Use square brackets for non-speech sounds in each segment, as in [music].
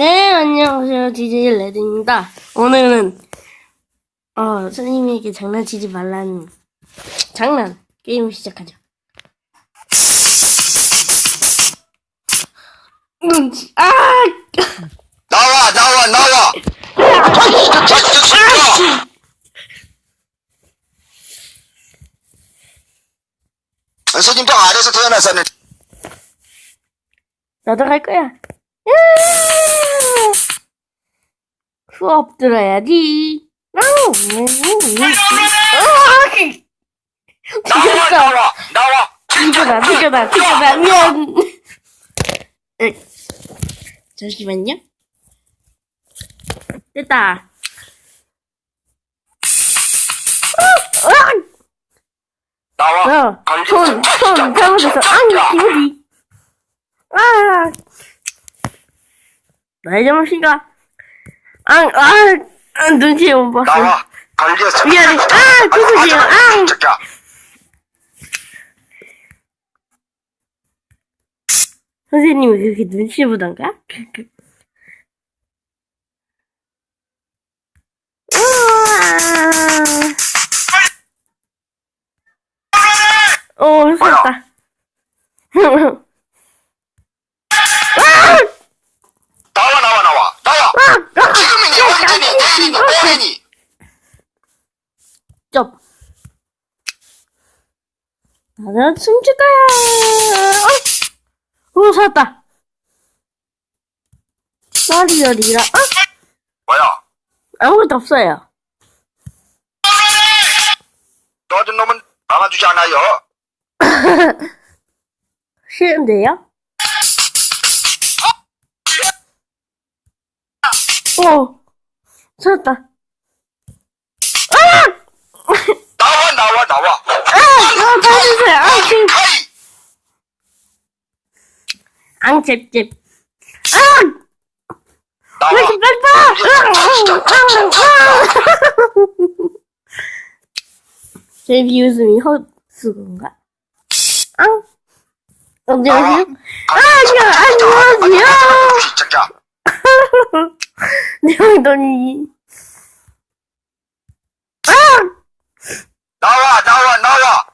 네, 안녕하세요. DJ 레드입니다. 오늘은, 어, 선생님에게 장난치지 말라는 장난 게임 시작하죠. 음, 아! 나와 나와 나와 진짜 선생님도 아래서 태어났었는 나도 갈 거야. 야! 수업 들어야지. 아! 나와 죽였어. 나와 나와 튀겨라, 튀겨라, 미안. 에, 잠시만요. 됐다. 어, 으악! 나와 어, 손, 손, 잘못했어. 아, 기분이. 아, 나의 잘못인가? 아, 아, 아 눈치에 못 봤어. 나와 걸렸어 미안해. 아, 죄송해요. 아. 진짜 선생님이 그렇게 눈치 보던가? 우와. 어, 살았다. 나와 나와 나와 나와 지금이니 언제니 내일이니 모레니 쩝. 나는 숨질 거야. 어, 어 살았다. 썰이열이라. 어? 뭐야 아무것도 없어요. 너준 놈은 막아주지 않아요 [laughs] 싫은데요? 어, 살았다. 나와 나와 나와 아, 봐주세요. 아, 지금, 카이 앙, 잽잽. 아! 왜 나와 이렇게 빨리 봐! 제 비웃음이 헛수건가? 앙? 안녕하세요? 아, 안녕하세요! 진짜 내 엉덩이. 나와 나와 나와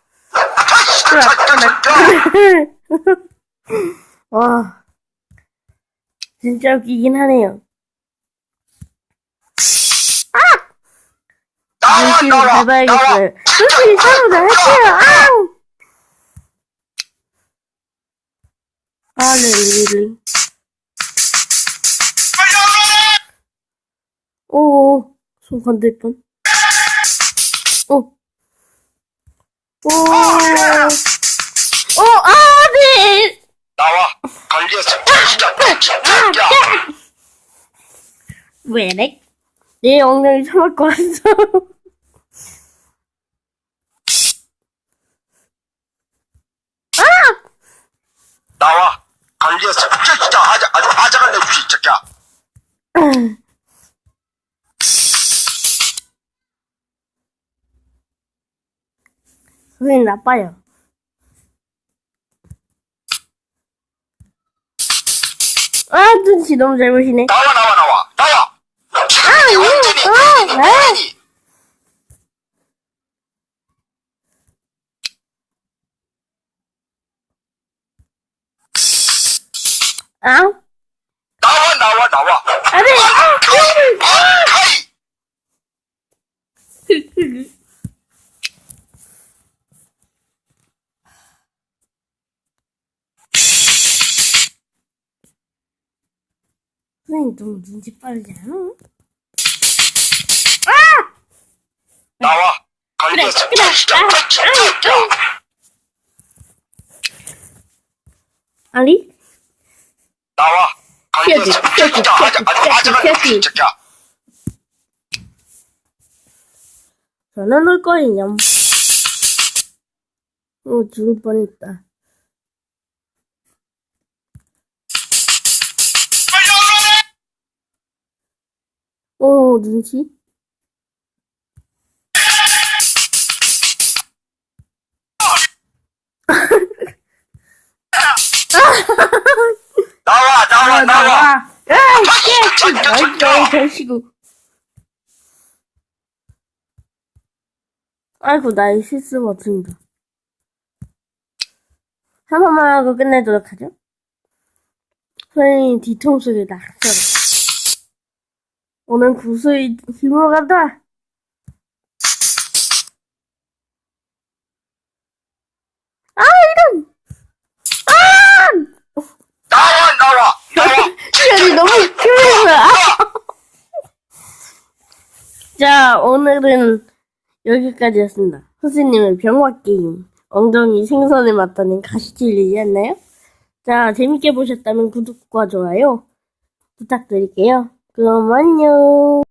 [laughs] 와, 진짜 웃기긴 하네요. 나와 나와 잡아야겠어요. 눈치 잡으자 할게요. 앙! 아, 릴리. 오, 손 건들 뻔. 오. 오. 오, 진짜 진짜 왜래? 내 엉덩이 처먹고 왔어. [laughs] 나와 걸렸어 진짜 아자 아주 아자가 내주시 진짜 선생님 나빠요. 아, 눈치 너무 잘 보시네. 나와 나와 나와 나와 지금이니 언제니 아, 내일이니 왜? 모레니 아? 나와 선생님 너무 눈치 빠르지 않아? 나와. 걸렸어 그래. 진짜 아, 진짜 아니? 나와. 아자가 피하지. 내주시 진짜 전화 놓을 거예요. 어, 죽을 뻔했다. 오, 눈치? 나와 나와 나와 아, 깨끗! 아이고, 자식구. 아이고, 나의 실수 버튼이다. 한 번만 하고 끝내도록 하죠. 선생님 뒤통수에 낙서. 오늘 구슬이 힘으로 간다! 아, 이런! 아! 나와 나와 나와 [laughs] 시간이 너무 길어요. [laughs] 자, 오늘은 여기까지였습니다. 선생님의 병화 게임. 엉덩이 생선을 맞다는 가시질리였나요? 자, 재밌게 보셨다면 구독과 좋아요 부탁드릴게요. 그럼 안녕.